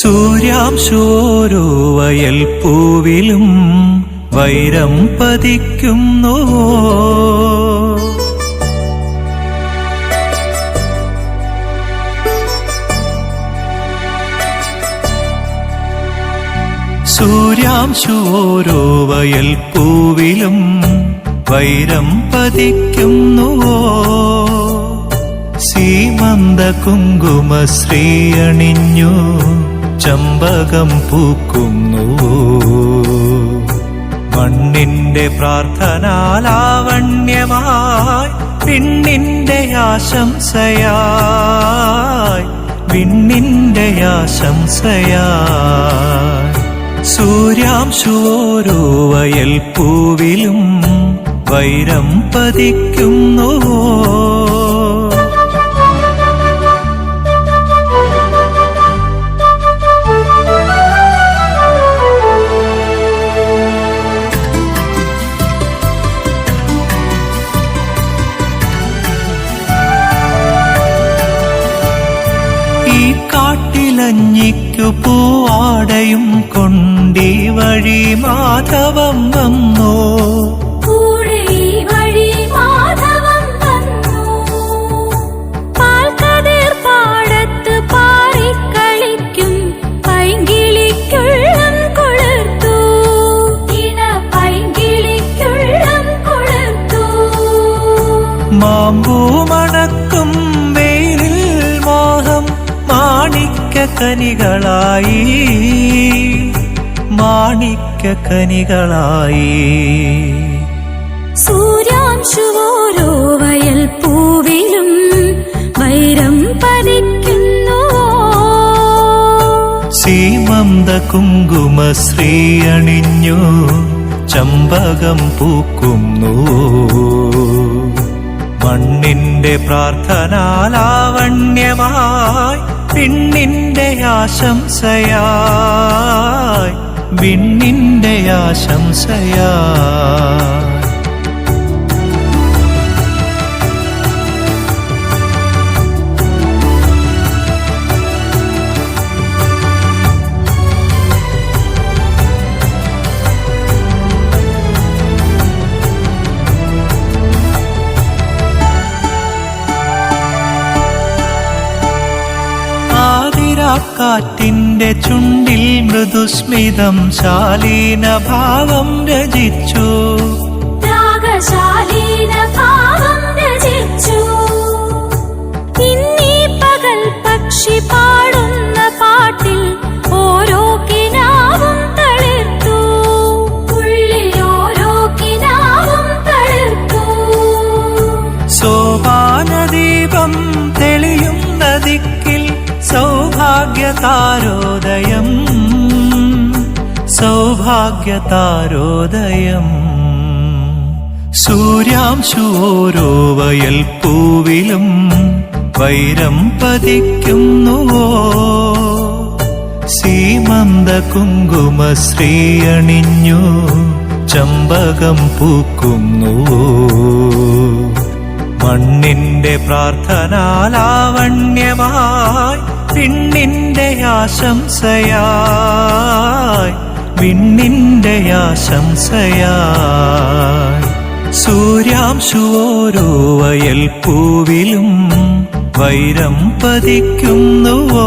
സൂര്യാംശോരോ വയൽ പൂവിലും വൈരം പതിക്കുന്നു. സൂര്യാംശോരോ വയൽ പൂവിലും വൈരം പതിക്കുന്നുവോ സീമന്ത കുങ്കുമശ്രീ അണിഞ്ഞു ചമ്പകം പൂക്കുന്നു. മണ്ണിന്റെ പ്രാർത്ഥനാലാവണ്യമായി പിന്നിന്റെ ആശംസയായി വിണ്ണിന്റെ ആശംസയായി. സൂര്യാംശുവോരോ വയൽ പൂവിലും വൈരം പതിക്കുന്നുവോ കാട്ടിലഞ്ഞിക്കു പൂവാടയും കൊണ്ടി വഴി മാധവം വന്നോ. കൂടെ മാണിക്ക കനികളായി മാണിക്ക കനികളായി സൂര്യാംശുവോരോ വയൽ പൂവിലും വൈരം പതിക്കുന്നു. സീമന്ത കുങ്കുമശ്രീ അണിഞ്ഞു ചമ്പകം പൂക്കുന്നു. മണ്ണിന്റെ പ്രാർത്ഥനാലാവണ്യമായി പിന്നിന്റെ ആശംസയായി വിണ്ണിന്റെ ആശംസയായി. ആതിരാക്കാറ്റിന്റെ ചുണ്ടിൽ മൃദുസ്മിതം ശാലീന ഭാവം രചിച്ചു. സൗഭാഗ്യതാരോദയം സൗഭാഗ്യതാരോദയം. സൂര്യാംശുവോരോ വയൽ പൂവിലും വൈരം പതിക്കുന്നുവോ? സീമന്ത കുങ്കുമ അണിഞ്ഞു ചമ്പകം പൂക്കുന്നുവോ? മണ്ണിന്റെ പ്രാർത്ഥനാലാവണ്യമായി പിന്നിന്റെ ആശംസയായി വിണ്ണിന്റെ ആശംസയായി. സൂര്യാംശുവോരോ വയൽ പൂവിലും വൈരം പതിക്കുന്നുവോ?